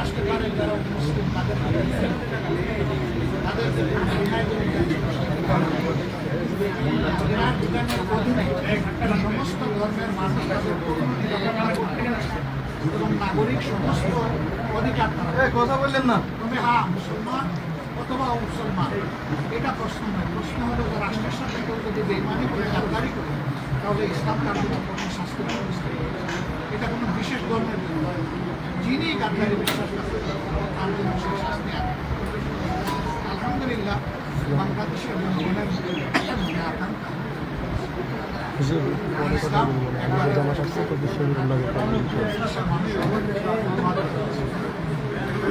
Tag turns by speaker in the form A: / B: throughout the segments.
A: আসতে পারে যারা মুসলিম তাদের তাদের সমস্ত ধর্মের মানুষ তাদের এবং নাগরিক সমস্ত অধিকার
B: কথা বললেন না
A: তবে হ্যাঁ মুসলমান অথবা অমুসলমান, এটা প্রশ্ন নয় প্রশ্ন হলো যে রাষ্ট্রের সাথে কেউ যদি বেইমানি করে গাদ্দারি করে, তাহলে ইসলাম তার শাস্তি ব্যবস্থা। এটা কোনো বিশেষ ধর্মের বিষয়। যিনি বিশ্বাস জন্য আলহামদুলিল্লাহ, বাংলাদেশের জনগণের মনে আকাঙ্ক্ষা।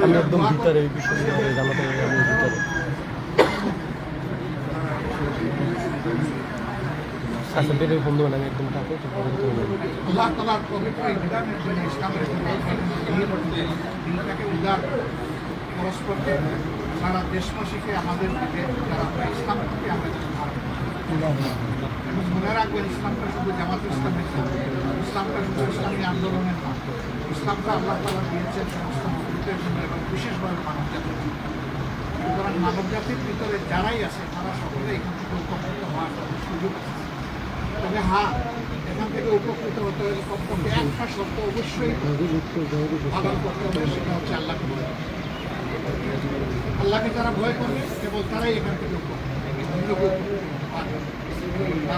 C: আমি একদম ভিতরে, এই বিশ্ববিদ্যালয়ে জানাতে আমি ভিতরে। বেরিয়ে ফোন দেবেন আমি একদম
A: উদার পরস্পরকে সারা দেশবাসীকে আমাদের দিকে যারা ইসলাম থেকে আমরা এবং মনে রাখবেন, ইসলামটা শুধু জামাত ইসলামের না ইসলামটা শুধু ইসলামী আন্দোলনের না ইসলামটা আল্লাহ তালা দিয়েছেন সমস্ত এবং বিশেষভাবে মানব জাতির সুতরাং মানব জাতির ভিতরে যারাই আছে, তারা সকলে এখান থেকে উপকৃত হওয়ার সুযোগ আছে। তবে হ্যাঁ এখান থেকে উপকৃত হতে হলে কমপক্ষে একটা শব্দ অবশ্যই পালন করতে হবে, সেটা হচ্ছে আল্লাহকে ভয়। আল্লাহকে যারা ভয় করবে কেবল তারাই এখান থেকে।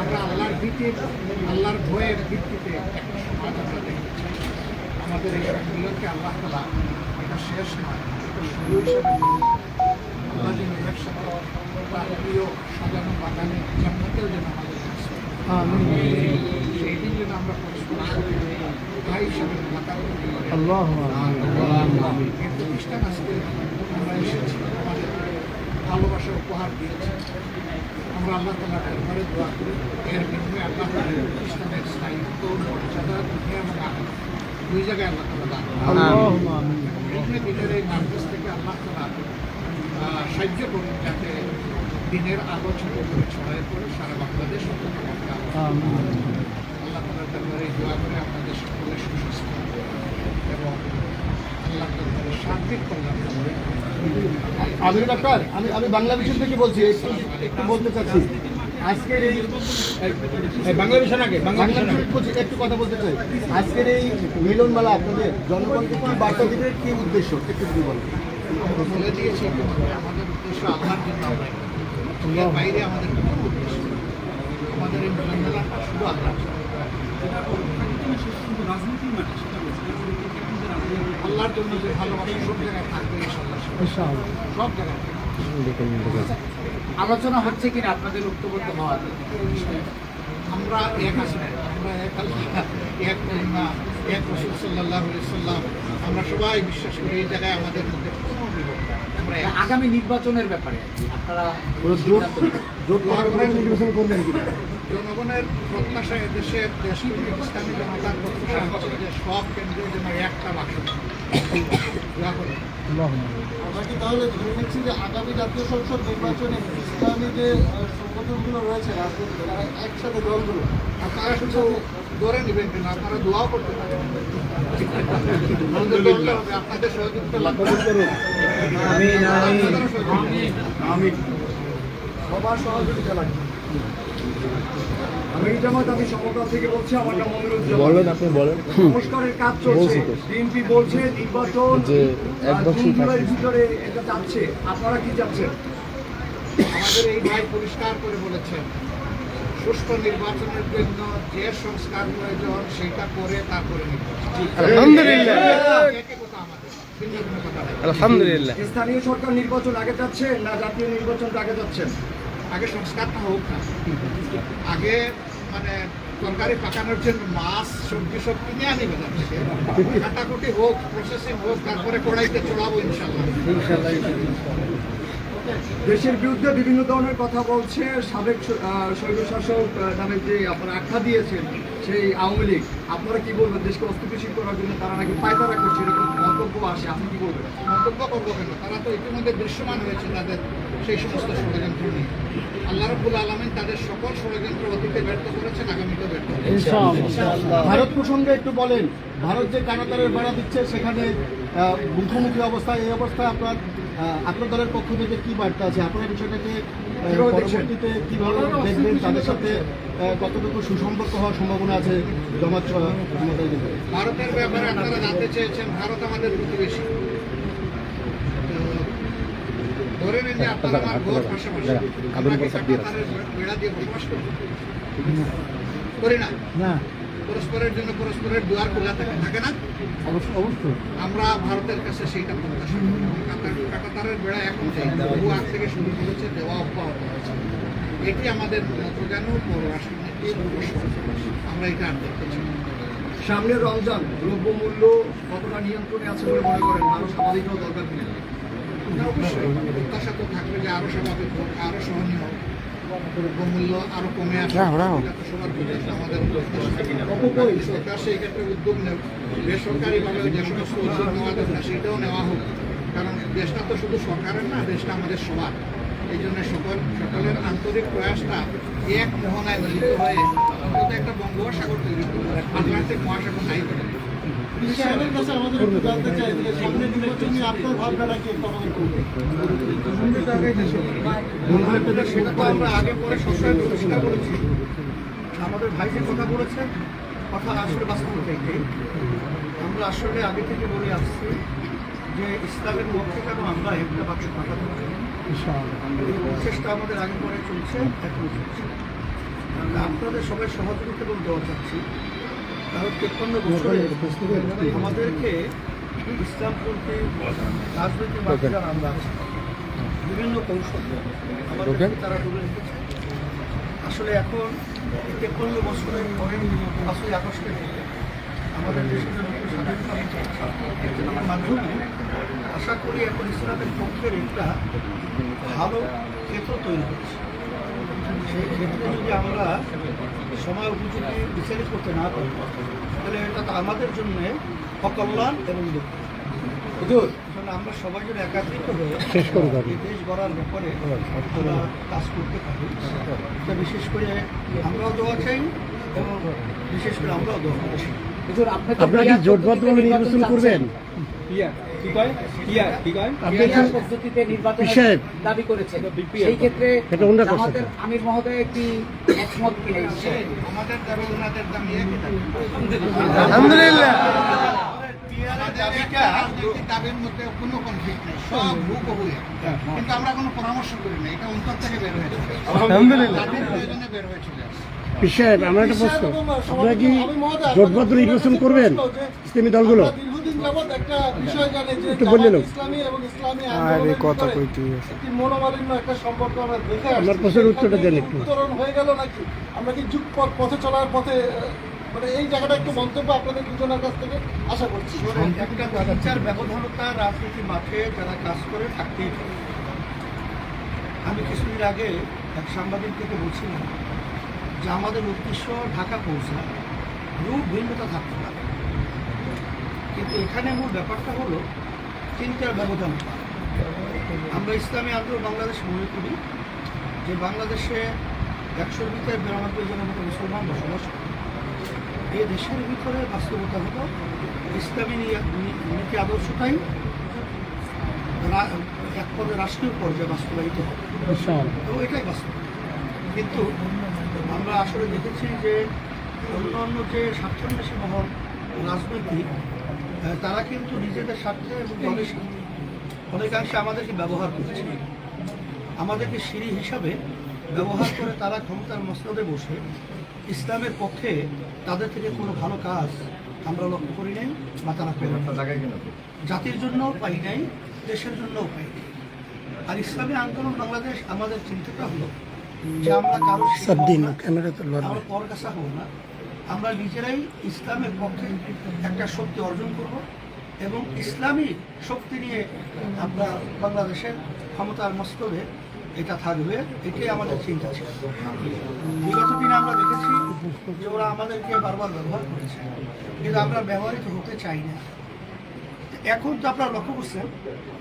A: আমরা আল্লাহর ভিত্তি আল্লাহর ভয়ের ভিত্তিতে একটা আমাদের এই মিলনকে আল্লাহ তালা এটা শেষ নয়, এটা শুরু হিসাবে আল্লাহ যেন একসাথে তার প্রিয় সাজানো বাগানে জান্নাতেও যেন আমাদের কাছে সেই দিন যেন আমরা ভাই হিসাবে এই প্রতিষ্ঠান আজকে আমরা এসেছি আমাদের ভালোবাসা উপহার দিয়েছি আমরা আল্লাহ তালা দরবারে দোয়া করি এর বিনিময়ে আল্লাহ তালা স্থায়িত্ব মর্যাদা দুনিয়া এবং দুই জায়গায় আল্লাহ তালা দান থেকে আল্লাহ সাহায্য করুন যাতে দিনের আলো ছোট করে ছড়ায় পড়ে সারা বাংলাদেশ আল্লাহ তালার দরবারে দোয়া করে আপনাদের সকলের সুস্বাস্থ্য এবং আল্লাহ কল্যাণ করবে
B: আমি ডাক্তার আমি আমি বাংলা বিষয় থেকে বলছি একটু বলতে চাচ্ছি। আজকের এই
C: বাংলা বিষয় নাকি
B: বাংলা একটু কথা বলতে চাই। আজকের এই মিলন মেলা আপনাদের জনগণকে কি বার্তা দিবে? কি উদ্দেশ্য? একটু যদি বলেন।
A: বলে দিয়েছি আমাদের উদ্দেশ্য আল্লাহর জন্য আমরা। এর বাইরে আমাদের কোনো উদ্দেশ্য আমাদের এই মিলনমেলাটা শুধু আল্লাহর জন্য। আল্লাহর জন্য যে ভালোবাসা সব জায়গায় থাকবে সব জায়গায় থাকবে।
D: আলোচনা হচ্ছে কিনা? আপনাদের ঐক্যবদ্ধ হওয়ার
A: আমরা এক না। আমরা এক আল্লাহ এক কলিমা এক রসুল সাল্লাহ সাল্লাম আমরা সবাই বিশ্বাস করি এই জায়গায় আমাদের মধ্যে কোনো বিভক্ত
D: আগামী নির্বাচনের ব্যাপারে আপনারা
B: নির্বাচন করবেন
A: জনগণের প্রত্যাশা এদেশে দেশি ইসলামী জনতার প্রত্যাশা হচ্ছে যে সব কেন্দ্রে যেন একটা বাক্স।
B: আমরা কি তাহলে ধরে নিচ্ছি যে আগামী জাতীয় সংসদ নির্বাচনে ইসলামী যে সংগঠনগুলো রয়েছে রাজনৈতিক একসাথে দলগুলো
A: আপনারা শুধু ধরে নেবেন কেন আপনারা দোয়াও করতে পারেন। আমাদের দলটা আপনাদের সহযোগিতা লাগবে।
B: আমি সবার সহযোগিতা লাগবে। আমি জামাত আমি সমকাল থেকে বলছি আমার নাম মনিরুজ্জামান
C: বলেন আপনি বলেন।
B: সংস্কারের কাজ চলছে
C: বলছি তো।
B: বিএনপি বলছে নির্বাচন
C: যে এক বছর
B: জুন জুলাইয়ের
C: থাকবে।
B: ভিতরে এটা যাচ্ছে। আপনারা কি যাচ্ছেন
A: আমাদের এই ভাই পরিষ্কার করে বলেছেন সুষ্ঠু নির্বাচনের জন্য যে সংস্কার প্রয়োজন সেটা করে তারপরে
C: আলহামদুলিল্লাহ।
B: স্থানীয় সরকার নির্বাচন আগে যাচ্ছে না জাতীয় নির্বাচন আগে যাচ্ছেন
A: আগে সংস্কারটা হোক না। আগে মানে তরকারি পাকানোর জন্য মাছ সবজি সব কিনে আনি বাজার থেকে। কাটাকুটি হোক প্রসেসিং হোক তারপরে কড়াইতে চড়াবো ইনশাল্লাহ
B: দেশের বিরুদ্ধে বিভিন্ন ধরনের কথা বলছে। সাবেক স্বৈরশাসক আহ, নামে যে আপনারা আখ্যা দিয়েছেন সেই আওয়ামী লীগ আপনারা কি বলবেন? দেশকে অস্থিতিশীল করার জন্য তারা নাকি পায়তারা করছে? এরকম মন্তব্য আসে আপনি কি বলবেন?
A: মন্তব্য করব কেন? তারা তো ইতিমধ্যে দৃশ্যমান হয়েছে তাদের সেই সমস্ত ষড়যন্ত্র নিয়ে। আল্লাহ রব্বুল আলমিন তাদের সকল ষড়যন্ত্র অতীতে ব্যর্থ করেছেন আগামীতেও ব্যর্থ
B: ভারত প্রসঙ্গে একটু বলেন ভারত যে কানাতারের বেড়া দিচ্ছে সেখানে মুখোমুখি অবস্থায় এই অবস্থায় আপনার আপনার দলের পক্ষ থেকে কি বার্তা আছে? আপনার বিষয়টাকে? পরবর্তীতে কীভাবে দেখবেন? তাদের সাথে কতটুকু সুসম্পর্ক হওয়ার সম্ভাবনা আছে? ভিতরে
A: ভারতের ব্যাপারে আপনারা জানতে চেয়েছেন ভারত আমাদের প্রতিবেশী তো ধরে নিন যে আপনারা আমার ঘর পাশাপাশি আমরা কি কাঁটাতারের বেড়া দিয়ে বসবাস করি করি না।
B: না?
A: পরস্পরের জন্য পরস্পরের দুয়ার খোলা থাকে থাকে না?
B: অবশ্যই।
A: আমরা ভারতের কাছে সেইটা প্রত্যাশা বেড়া এখন বহু আগ থেকে শুরু করেছে দেওয়া অব্যাহত আছে এটি আমাদের পররাষ্ট্রনীতির কৌশল। আমরা এটা না।
E: সামনে রমজান দ্রব্যমূল্য কতটা নিয়ন্ত্রণে আছে বলে মনে করেন? মানুষ স্বাভাবিকও দরকার কিনা
A: অবশ্যই। প্রত্যাশা তো থাকবে যে আরও স্বাভাবিক হোক আরও সহনীয় হোক দ্রব্যমূল্য আরও কমে আসে এটা তো সবার আমাদের সরকার সেই ক্ষেত্রে উদ্যোগ নেব। বেসরকারিভাবে যে সমস্ত উদ্যোগ নেওয়া দরকার সেটাও নেওয়া হোক। কারণ দেশটা তো শুধু সরকারের না দেশটা আমাদের সবার। এই জন্য সকল সকলের আন্তরিক প্রয়াসটা এক মোহনায় মিলিত হয়ে অন্তত একটা বঙ্গোপসাগর তৈরি করবে আটলান্টিক মহাসাগর নাই করে সেটা তো আমরা আগে পরে সবসময় প্রতিষ্ঠা করেছি।
E: আমাদের ভাই যে কথা বলেছেন কথা আসলে বাস্তবতা এটাই। আমরা আসলে আগে থেকে বলে আসছি যে ইসলামের পক্ষে কেন আমরা একটা বাক্স পারি এই প্রচেষ্টা আমাদের আগে পরে চলছে এখনও চলছে। আমরা আপনাদের সবাই সহযোগিতা এবং দেওয়া চাচ্ছি। কারণ তেপ্পান্ন বছরে আমাদেরকে ইসলামপন্থী রাজনৈতিক আমরা বিভিন্ন কৌশল তারা তুলে রেখেছে আসলে এখন তেপ্পান্ন বছরের পরে আগস্টের দিকে আমাদের দেশের স্বাধীনতা মাধ্যমে আশা করি এখন ইসলামের পক্ষের একটা ভালো ক্ষেত্র তৈরি হচ্ছে। সেই ক্ষেত্রে যদি আমরা সময় উপযোগী বিচারিত করতে না পারি তাহলে এটা তো আমাদের জন্য অকল্যাণ এবং দুঃখ। হুজুর, আমরা সবাই যেন একাত্রিত হয়ে
B: শেষ করুন
E: এই দেশ গড়ার ব্যাপারে আমরা কাজ করতে পারি এটা বিশেষ করে আমরাও দোয়া চাই এবং বিশেষ করে আমরাও দোয়া করছি
D: হুজুর, আপনি
B: আপনারা কি জোটবদ্ধভাবে নির্বাচন করবেন? আপনি
D: পিয়ার
B: কি-
D: পদ্ধতিতে নির্বাচনের দাবি করেছেন? সেই ক্ষেত্রে
B: এটা ওনারা করছে।
D: আমাদের আমির মহোদয় একটি একমত
A: আমাদের দাবি ওনাদের দাবি একই
B: আলহামদুলিল্লাহ।
A: আমাদের দাবির মধ্যে কোনো কনফ্লিক্ট নেই সব হুবহু কিন্তু আমরা কোনো পরামর্শ করি না এটা অন্তর থেকে বের হয়েছে
B: আলহামদুলিল্লাহ।
A: প্রয়োজনে বের চলে
B: আমার একটা প্রশ্ন। আপনারা কি জোটবদ্ধ নির্বাচন করবেন? ইসলামী দলগুলো?
F: একটা বিষয় জানি যে
B: একটু বললেন
F: জামাত
B: লোক।
F: ইসলামী এবং ইসলামী আন্দোলনের ভিতরে একটি মনোমালিন্য একটা সম্পর্ক আমরা দেখে আসছি।
B: প্রশ্নের উত্তরটা দেন একটু।
F: উত্তরণ হয়ে গেল নাকি? আমরা কি যুগ পথে চলার পথে মানে এই জায়গাটা একটু মন্তব্য আপনাদের দুজনের কাছ থেকে আশা করছি।
E: একটা বিচার ব্যবধানতা রাজনীতি মাঠে যারা কাজ করে থাকতেই আমি কিছুদিন আগে এক সাংবাদিক থেকে বলছিলাম যে আমাদের উদ্দেশ্য ঢাকা পৌঁছা রূপ ভিন্নতা থাকতে পারে। কিন্তু এখানে মূল ব্যাপারটা হলো চিন্তার ব্যবধান। আমরা ইসলামী আন্দোলন বাংলাদেশ মনে করি যে বাংলাদেশে একশোর ভিতরে বিরানব্বই জনের মতো মুসলমান বসবাস করে। এই দেশের ভিতরে বাস্তবতা হলো ইসলামী নীতি আদর্শটাই এক পদে রাষ্ট্রীয় পর্যায়ে বাস্তবায়িত হবে। তো এটাই বাস্তব। কিন্তু আমরা আসলে দেখেছি যে অন্যান্য যে স্বার্থান্বেষী মহল রাজনৈতিক তারা কিন্তু নিজেদের স্বার্থে এবং দলের স্বার্থে অনেকাংশে আমাদেরকে ব্যবহার করছে। আমাদেরকে সিঁড়ি হিসাবে ব্যবহার করে তারা ক্ষমতার মসনদে বসে ইসলামের পক্ষে তাদের থেকে কোনো ভালো কাজ আমরা লক্ষ্য করি নাই বা তারা না। জাতির জন্য পাই নাই দেশের জন্যও পাই নাই। আর ইসলামী আন্দোলন বাংলাদেশ আমাদের চিন্তাটা হলো যে আমরা
F: কারও পর কাছা হব না। আমরা নিজেরাই ইসলামের পক্ষে একটা শক্তি অর্জন করব এবং ইসলামী শক্তি নিয়ে আমরা বাংলাদেশের ক্ষমতার মস্তবে এটা থাকবে, এটাই আমাদের চিন্তা ছিল। বিগত দিনে আমরা দেখেছি যে ওরা আমাদেরকে বারবার ব্যবহার করেছে, কিন্তু আমরা ব্যবহৃত হতে চাই না।
E: এখন তো আপনারা লক্ষ্য করছেন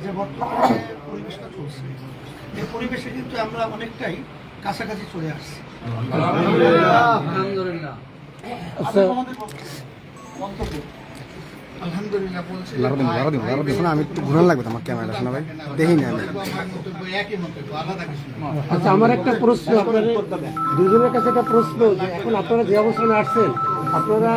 E: যে বর্তমানে পরিবেশটা চলছে। এই পরিবেশে কিন্তু আমরা অনেকটাই কাছাকাছি চলে আসছি।
C: আলহামদুলিল্লাহ
A: আমি একটু ঘুরান লাগবে আমার ক্যামেরা শোনা ভাই। দেখি না
G: আচ্ছা আমার একটা প্রশ্ন। আপনাদের দুজনের কাছে একটা প্রশ্ন এখন আপনারা যে অবস্থানে আসছেন আপনারা